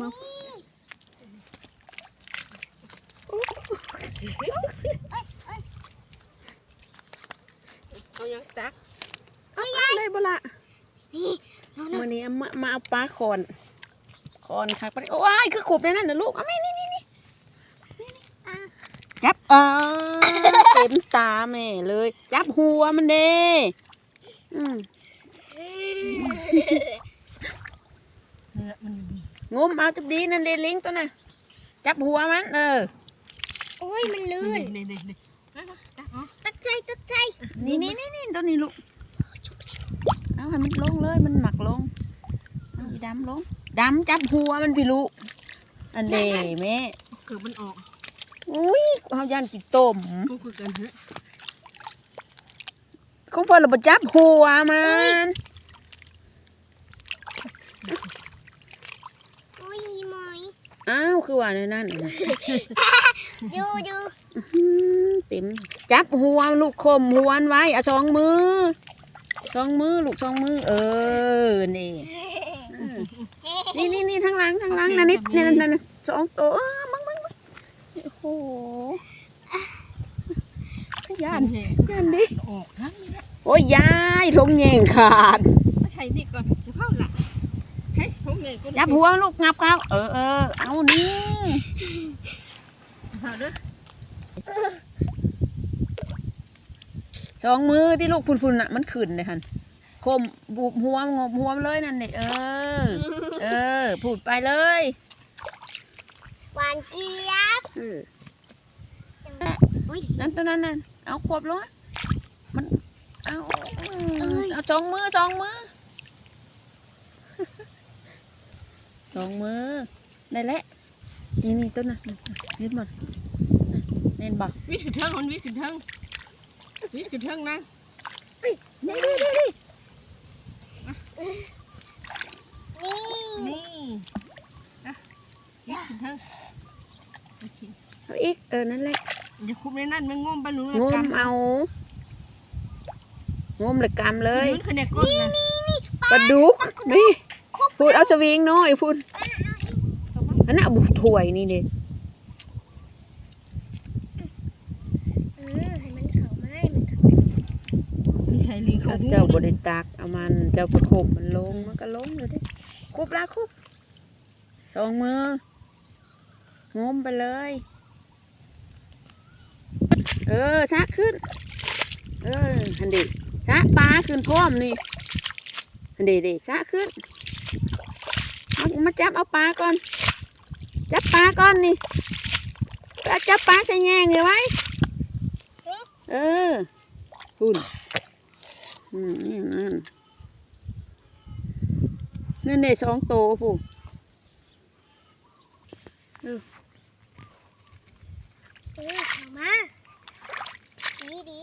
มาเอายังตักเอาเลยบ่ละนี่น้องมื่อนี้เอามามาเอาปลาคอนคอนคักไปโอ้ยคือขบในนั่นนะลูกเอาแม่นี่นี่นี่จับอ่าเต็มตาแม่เลย จับหัวมันเด้อืมเนื้อมัน งมเอาจับดีนั่นเดลิงตัวน่ะจับหัวมัน เออ โอ้ยมันลื่นนี่นี่นี่มามาตักเอาตักใจตักใจนี่นี่นี่นี่ตัวนี้ลูกเอาให้มันลงเลยมันหมักลงเอาอีดำลงดำจับหัวมันพี่ลูกอันเดแม่เกือบมันออกอุ้ยเอายันกินต้มก็คือกันเถอะของเพิ่นเราบ่จับหัวมัน โอ้ยหมอย อ้าวคือว่าในนั้นน่ะดูดูอื้อหือเต็มจับหัวลูกคมหัวมันไว้เอาสองมือสองมือลูกสองมือ เออนี่อืมนี่นี่นี่ทั้งหลังทั้งหลังนั่นนิดนี่นั่นนั่นสองตัวอ้ามังมังมังโอ้โหย่านแห้งย่านดิออกทั้งนี้นะโอ้ยยายทงแยงขาดมาใช้นี่ก่อนจะเข้าหลักให้ทุกเงินก็ จับหัวลูกงับเขาเออเออเอานี่เอาเด้อสองมือที่ลูกพุ่นๆน่ะ มันขึ้นเลยฮันคมบูบหัวงบหัวมันเลยนั่นนี่เออ เออพูดไปเลยหวานเจี๊ยบเอออุ้ยนั่นตัวนั้นน่ะเอาขวบลงมันเอาอืมเอาสองมือสองมือ สองมือได้แล้วนี่นี่ต้นนะยืดหมดเน้นบอกวิทย์ขึ้นเทิงมันวิทย์ขึ้นเทิงวิทย์ขึ้นเทิงนะนี่นี่นี่นี่นี่นี่นะวิทย์ขึ้นเทิงเอาอีกเออนั่นแหละอย่าคุบในนั่นมันงมปลาหนูงมเอางมเลยกำเลยนคือเนี่นนะปลาดุกนี่ พูดเอาสวิงน้อยพูดอันนั้นเอาบุถ้วยนี่ดิเออให้มันเขาไหมมันเขาไม่ใช่ลิงเขาถ้าเจ้าบริตักเอามันเจ้าประคบมันลงมันก็ลงเลยดิคุบละคุบสองมืองมไปเลย เออชักขึ้น เออหันดิชักปลาขึ้นพร้อมนี่หันดิดิชักขึ้นเอา มาจับเอาปลาก่อน จับปลาก่อนนี่เอาจับปลาใส่แยงอยู่ไว้เออหุ่นอืมนี่นั่นนั่นเด็สองโตผู้เออเขามาดีดี